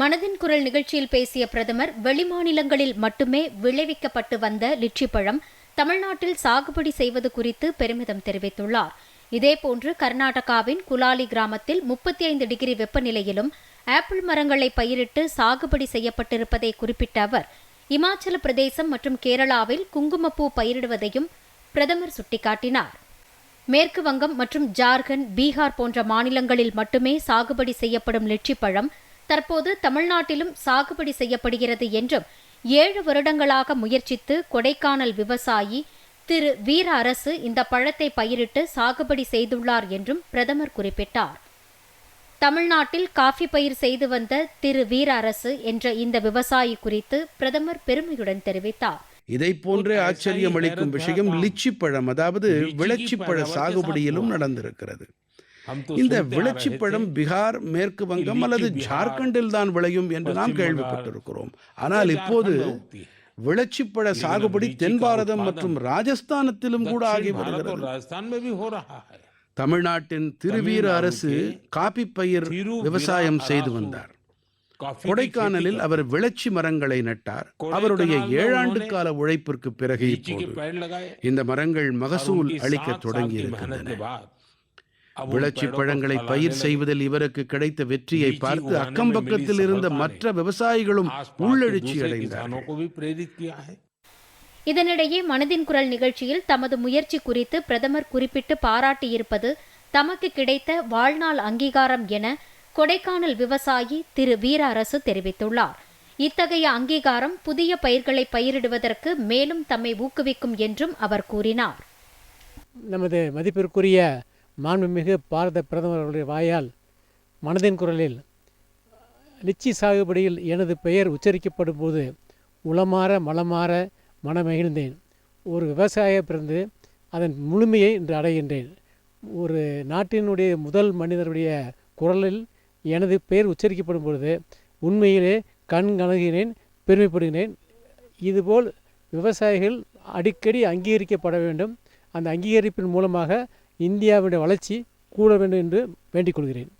மனதின் குரல் நிகழ்ச்சியில் பேசிய பிரதமர் வெளிமாநிலங்களில் மட்டுமே விளைவிக்கப்பட்டு வந்த லிச்சி பழம் தமிழ்நாட்டில் சாகுபடி செய்வது குறித்து பெருமிதம் தெரிவித்துள்ளார். இதேபோன்று கர்நாடகாவின் குலாலி கிராமத்தில் முப்பத்தி ஐந்து டிகிரி வெப்பநிலையிலும் ஆப்பிள் மரங்களை பயிரிட்டு சாகுபடி செய்யப்பட்டிருப்பதை குறிப்பிட்ட அவர் இமாச்சல பிரதேசம் மற்றும் கேரளாவில் குங்குமப்பூ பயிரிடுவதையும் பிரதமர் சுட்டிக்காட்டினார். மேற்கு வங்கம் மற்றும் ஜார்க்கண்ட் பீகார் போன்ற மாநிலங்களில் மட்டுமே சாகுபடி செய்யப்படும் லிச்சி பழம் தற்போது தமிழ்நாட்டிலும் சாகுபடி செய்யப்படுகிறது என்றும் ஏழு வருடங்களாக முயற்சித்து கொடைக்கானல் விவசாயி திரு வீர அரசு இந்த பழத்தை பயிரிட்டு சாகுபடி செய்துள்ளார் என்றும் பிரதமர் குறிப்பிட்டார். தமிழ்நாட்டில் காஃபி பயிர் செய்து வந்த திரு வீர அரசு என்ற இந்த விவசாயி குறித்து பிரதமர் பெருமையுடன் தெரிவித்தார். இதை போன்றே ஆச்சரியம் அளிக்கும் விஷயம் லிச்சி பழம் அதாவது விளச்சி பழ சாகுபடியிலும் நடந்திருக்கிறது. இந்த விளச்சி பழம் பீகார் மேற்கு வங்கம் அல்லது ஜார்க்கண்டில் தான் விளையும் என்று நாம் கேள்விப்பட்டிருக்கிறோம். ஆனால் இப்போது விளச்சிப்பழ சாகுபடி தென் பாரதம் மற்றும் ராஜஸ்தானத்திலும் கூட ஆகி வருகிறது. தமிழ்நாட்டின் திருவீர அரசு காபி பயிர் விவசாயம் செய்து வந்தார். கொடைக்கானலில் அவர் விளச்சி மரங்களை நட்டார். அவருடைய ஏழாண்டு கால உழைப்பிற்கு பிறகு இந்த மரங்கள் மகசூல் அளிக்க தொடங்கி இருக்கின்றன விளச்சி பழங்களை பயிர் செய்வதில் இவருக்கு கிடைத்த வெற்றியை பார்த்து அக்கம் பக்கத்தில் இருந்த மற்ற விவசாயிகளும் உள்ளெழுச்சி அடைந்தார் இதனிடையே மனதின் குரல் நிகழ்ச்சியில் தமது முயற்சி குறித்து பிரதமர் குறிப்பிட்டு பாராட்டியிருப்பது தமக்கு கிடைத்த வாழ்நாள் அங்கீகாரம் என கொடைக்கானல் விவசாயி திரு வீரரசு தெரிவித்துள்ளார். இத்தகைய அங்கீகாரம் புதிய பயிர்களை பயிரிடுவதற்கு மேலும் தம்மை ஊக்குவிக்கும் என்றும் அவர் கூறினார். நமது மதிப்பிற்குரிய மாண்புமிகு பாரத பிரதமர் அவருடைய வாயால் மனதின் குரலில் லிச்சி சாகுபடியில் எனது பெயர் உச்சரிக்கப்படும் போது உளமாற மலமாற மனமகிழ்ந்தேன். ஒரு விவசாய பிறந்து அதன் முழுமையை இன்று அடைகின்றேன். ஒரு நாட்டினுடைய முதல் மனிதருடைய குரலில் எனது பெயர் உச்சரிக்கப்படும் பொழுது உண்மையிலே கண் கலங்கினேன் பெருமைப்படுகிறேன் இதுபோல் விவசாயிகள் அடிக்கடி அங்கீகரிக்கப்பட வேண்டும். அந்த அங்கீகரிப்பின் மூலமாக இந்தியாவுடைய வளர்ச்சி கூட வேண்டும் என்று வேண்டிக் கொள்கிறேன்.